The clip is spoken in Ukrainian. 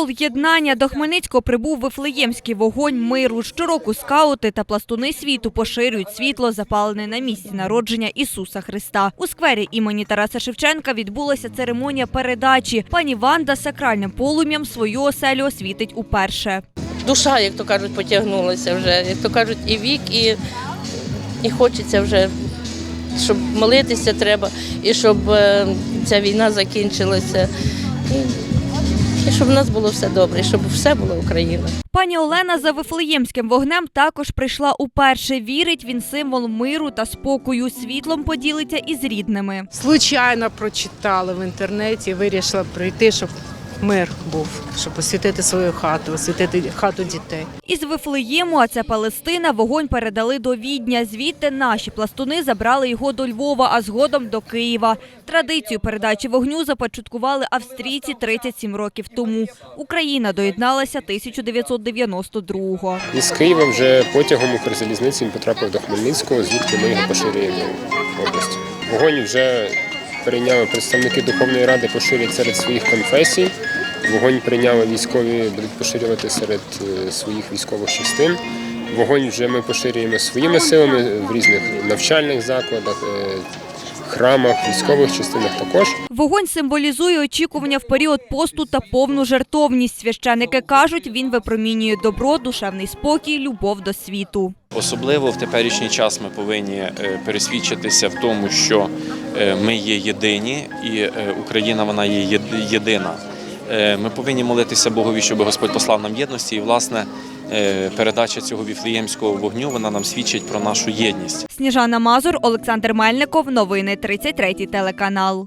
Символ єднання до Хмельницького прибув Вифлеємський вогонь миру. Щороку скаути та пластуни світу поширюють світло, запалене на місці народження Ісуса Христа. У сквері імені Тараса Шевченка відбулася церемонія передачі. Пані Ванда сакральним полум'ям свою оселю освітить уперше. душа, як то кажуть, потягнулася вже. Як то кажуть, і вік, і, і хочеться вже, щоб молитися треба, і щоб е, ця війна закінчилася. І, щоб в нас було все добре, і щоб все було Україна. Пані Олена за Вифлеємським вогнем також прийшла уперше. Вірить, він символ миру та спокою. Світлом поділиться із рідними. Случайно прочитала в інтернеті, вирішила прийти, щоб мир був, щоб освітити свою хату, освітити хату дітей. Із Вифлеєму, а це Палестина, вогонь передали до Відня. Звідти наші пластуни забрали його до Львова, а згодом до Києва. Традицію передачі вогню започаткували австрійці 37 років тому. Україна доєдналася 1992-го. Із Києва вже потягом Укрзалізниці він потрапив до Хмельницького, звідки ми його поширюємо в області. Вогонь вже прийняли представники Духовної Ради поширять серед своїх конфесій. Вогонь прийняли військові, будуть поширювати серед е, своїх військових частин. Вогонь вже ми поширюємо своїми силами в різних навчальних закладах, е, храмах, військових частинах також. Вогонь символізує очікування в період посту та повну жертовність. Священики кажуть, він випромінює добро, душевний спокій, любов до світу. Особливо в теперішній час ми повинні е, пересвідчитися в тому, що ми є єдині, і Україна вона є єдина. Е, Ми повинні молитися Богові, щоб Господь послав нам єдності. І власне е, передача цього віфлеємського вогню вона нам свідчить про нашу єдність. Сніжана Мазур, Олександр Мельников. Новини 33 телеканал.